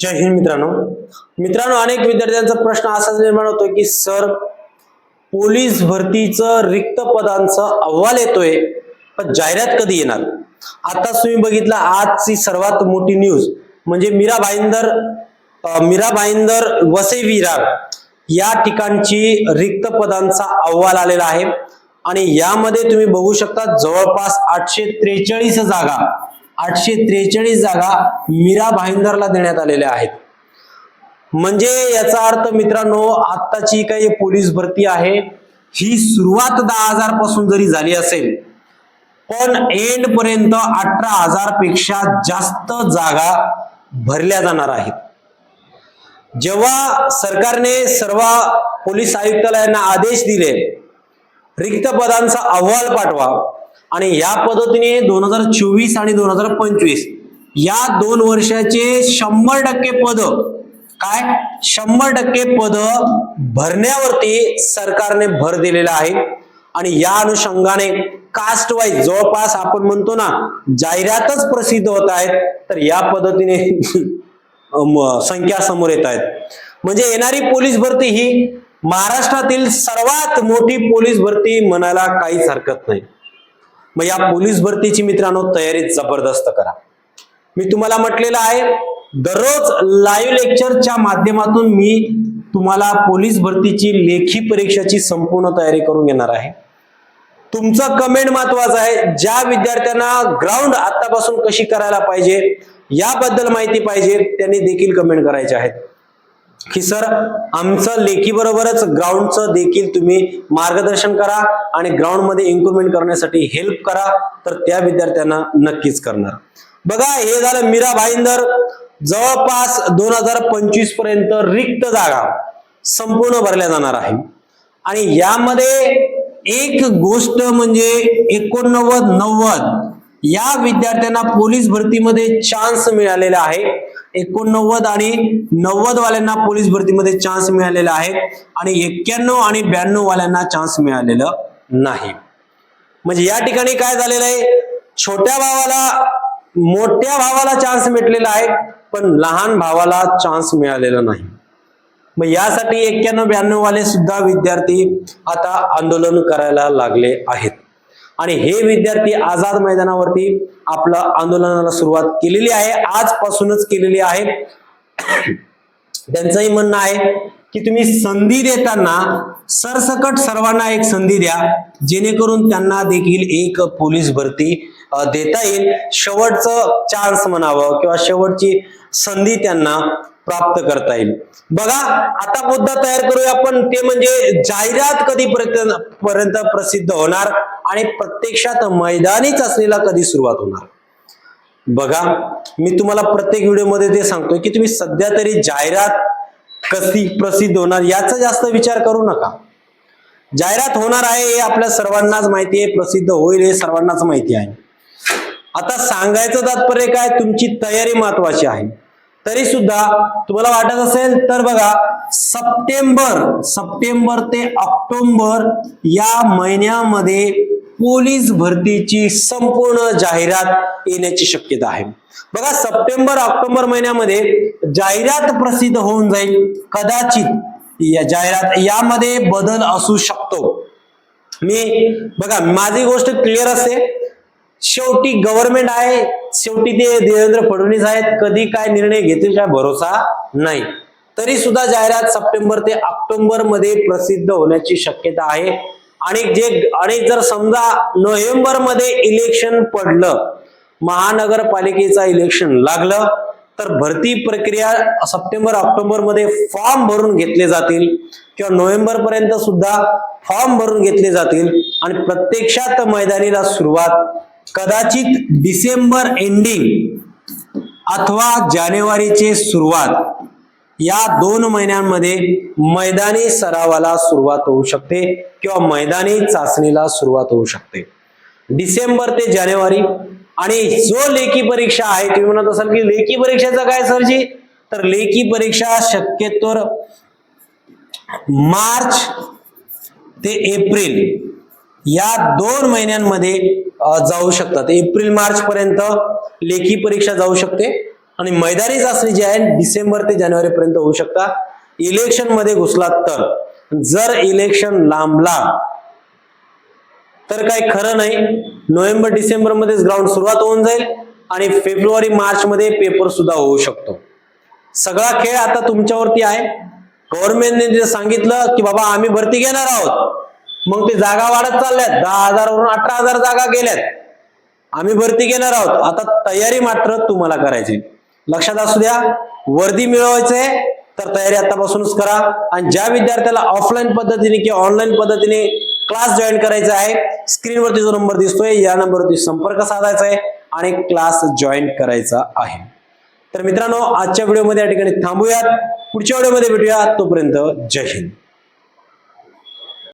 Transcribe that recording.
जय हिंद मित्रांनो. मित्रांनो अनेक विद्यार्थ्यांचा प्रश्न असाच निर्माण होतोय की सर पोलीस भरतीचं रिक्त पदांचं अहवाल येतोय पण जाहिरात कधी येणार? आता तुम्ही बघितलं आजची सर्वात मोठी न्यूज म्हणजे मीरा भाईंदर मीरा भाईंदर वसे विरार या ठिकाणची रिक्त पदांचा अहवाल आलेला आहे. आणि यामध्ये तुम्ही बघू शकता जवळपास आठशे त्रेचाळीस जागा आठशे त्रेचाळीस जागा मीरा भाईंदरला देण्यात आलेल्या आहेत. म्हणजे याचा अर्थ मित्रांनो आत्ताची काही पोलीस भरती आहे. ही सुरुवात दहा हजारपासून जरी झाली असेल पण एंड पर्यंत अठरा हजारपेक्षा जास्त जागा भरल्या जाणार आहेत. जेव्हा सरकारने सर्व पोलीस आयुक्तालयांना आदेश दिले रिक्त पदांचा अहवाल पाठवा आणि या पद्धतीने दोन हजार चोवीस आणि दोन हजार पंचवीस या दोन वर्षाचे शंभर टक्के पद काय? शंभर टक्के पद भरण्यावरती सरकारने भर दिलेला आहे. आणि या अनुषंगाने कास्ट वाईज जवळपास आपण म्हणतो ना जाहिरातच प्रसिद्ध होत आहेत तर या पद्धतीने संख्या समोर येत आहेत. म्हणजे येणारी पोलीस भरती ही महाराष्ट्रातील सर्वात मोठी पोलीस भरती म्हणायला काहीच हरकत नाही. मग या पोलीस भरतीची मित्रांनो तयारी जबरदस्त करा. मी तुम्हाला म्हटलेलं आहे दररोज लाईव्ह लेक्चरच्या माध्यमातून मी तुम्हाला पोलीस भरतीची लेखी परीक्षेची संपूर्ण तयारी करून घेणार आहे. तुमचं कमेंट महत्वाचं आहे ज्या विद्यार्थ्यांना ग्राउंड आतापासून कशी करायला पाहिजे याबद्दल माहिती पाहिजे त्यांनी देखील कमेंट करायचे आहेत. की सर आमचं लेखी बरोबरच ग्राउंडचं देखील तुम्ही मार्गदर्शन करा आणि ग्राउंडमध्ये इम्प्रुव्हमेंट करण्यासाठी हेल्प करा तर त्या विद्यार्थ्यांना नक्कीच करणार. बघा हे झालं मीरा भाईंदर. जवळपास दोन हजार पंचवीसपर्यंत रिक्त जागा संपूर्ण भरल्या जाणार आहे. आणि यामध्ये एक गोष्ट म्हणजे एकोणनव्वद नव्वद या विद्यार्थ्यांना पोलीस भरतीमध्ये चान्स मिळालेला आहे. एकोणनव्वद आणि नव्वद वाल्यांना पोलीस भरतीमध्ये चान्स मिळालेला आहे. आणि एक्क्याण्णव आणि ब्याण्णव वाल्यांना चान्स मिळालेलं नाही. म्हणजे या ठिकाणी काय झालेलं आहे? छोट्या भावाला मोठ्या भावाला चान्स भेटलेला आहे पण लहान भावाला चान्स मिळालेला नाही. मग यासाठी एक्क्याण्णव ब्याण्णव वाले सुद्धा विद्यार्थी आता आंदोलन करायला लागले आहेत. आणि हे विद्यार्थी आझाद मैदानावरती आपलं आंदोलनाला सुरुवात केलेली आहे. आजपासूनच केलेली आहे. त्यांचंही म्हणणं आहे की तुम्ही संधी देताना सरसकट सर्वांना एक संधी द्या. जेणेकरून त्यांना देखील एक पोलीस भरती देता येईल. शेवटचं चान्स म्हणावं किंवा शेवटची संधी त्यांना प्राप्त करता येईल. बघा आता मुद्दा तयार करूया आपण. ते म्हणजे जाहिरात कधी पर्यंत प्रसिद्ध होणार आणि प्रत्यक्षात मैदानी चाचणीला कधी सुरुवात होणार? बघा मी तुम्हाला प्रत्येक व्हिडिओमध्ये ते सांगतोय की तुम्ही सध्या तरी जाहिरात कशी प्रसिद्ध होणार याचा जास्त विचार करू नका. जाहिरात होणार आहे हे आपल्या सर्वांनाच माहिती आहे प्रसिद्ध होईल हे सर्वांनाच माहिती आहे. आता सांगायचं तात्पर्य काय? तुमची तयारी महत्वाची आहे. तरी सुद्धा तुम्हाला वाटत असेल तर बघा सप्टेंबर सप्टेंबर ते ऑक्टोबर या महिन्यामध्ये पोलीस भरतीची संपूर्ण जाहिरात येण्याची शक्यता आहे. बघा सप्टेंबर ऑक्टोबर महिन्यामध्ये जाहिरात प्रसिद्ध होऊन जाईल. कदाचित या जाहिरात यामध्ये बदल असू शकतो. मी बघा माझी गोष्ट क्लिअर असते. शेवटी गव्हर्नमेंट आहे शेवटी ते देवेंद्र फडणवीस आहेत. कधी काय निर्णय घेतील काय भरोसा नाही. तरी सुद्धा जाहिरात सप्टेंबर ते ऑक्टोबरमध्ये प्रसिद्ध होण्याची शक्यता आहे. आणि जे आणि जर समजा नोव्हेंबरमध्ये इलेक्शन पडलं महानगरपालिकेचा इलेक्शन लागलं तर भरती प्रक्रिया सप्टेंबर ऑक्टोबरमध्ये फॉर्म भरून घेतले जातील. किंवा नोव्हेंबर पर्यंत सुद्धा फॉर्म भरून घेतले जातील. आणि प्रत्यक्षात मैदानीला सुरुवात कदाचित डिसेंबर एंडिंग अथवा जानेवारीची सुरुवात या दोन महिन्यांमध्ये मैदानी सरावाला सुरुवात होऊ शकते किंवा मैदानी चाचणीला सुरुवात होऊ शकते. डिसेंबर ते जानेवारी आणि जो लेखी परीक्षा आहे तुम्ही म्हणत असाल की लेखी परीक्षेचं काय सरजी? तर लेखी परीक्षा शक्यतोर मार्च ते एप्रिल या दोन महिन्यांमध्ये जाऊ शकतात. एप्रिल मार्च पर्यंत लेखी परीक्षा जाऊ शकते. आणि मैदानी चाचणी जी आहे डिसेंबर ते जानेवारी पर्यंत होऊ शकता. इलेक्शनमध्ये घुसलात तर. जर इलेक्शन लांबला तर काही खरं नाही. नोव्हेंबर डिसेंबर मध्येच ग्राउंड सुरुवात होऊन जाईल. आणि फेब्रुवारी मार्च मध्ये पेपर सुद्धा होऊ शकतो. सगळा खेळ आता तुमच्यावरती आहे. गव्हर्नमेंटने सांगितलं की बाबा आम्ही भरती घेणार आहोत. मग ते जागा वाढत चालल्यात. दहा हजारवरून अठरा हजार जागा गेल्यात. आम्ही भरती घेणार आहोत. आता तयारी मात्र तुम्हाला करायची. लक्षात असू द्या वर्दी मिळवायचे तर तयारी आतापासूनच करा. आणि ज्या विद्यार्थ्याला ऑफलाईन पद्धतीने किंवा ऑनलाईन पद्धतीने क्लास जॉईन करायचा आहे स्क्रीनवरती जो नंबर दिसतोय या नंबरवरती संपर्क साधायचा आहे आणि क्लास जॉईन करायचा आहे. तर मित्रांनो आजच्या व्हिडिओमध्ये या ठिकाणी थांबूयात. पुढच्या व्हिडिओमध्ये भेटूया. तोपर्यंत जय हिंद.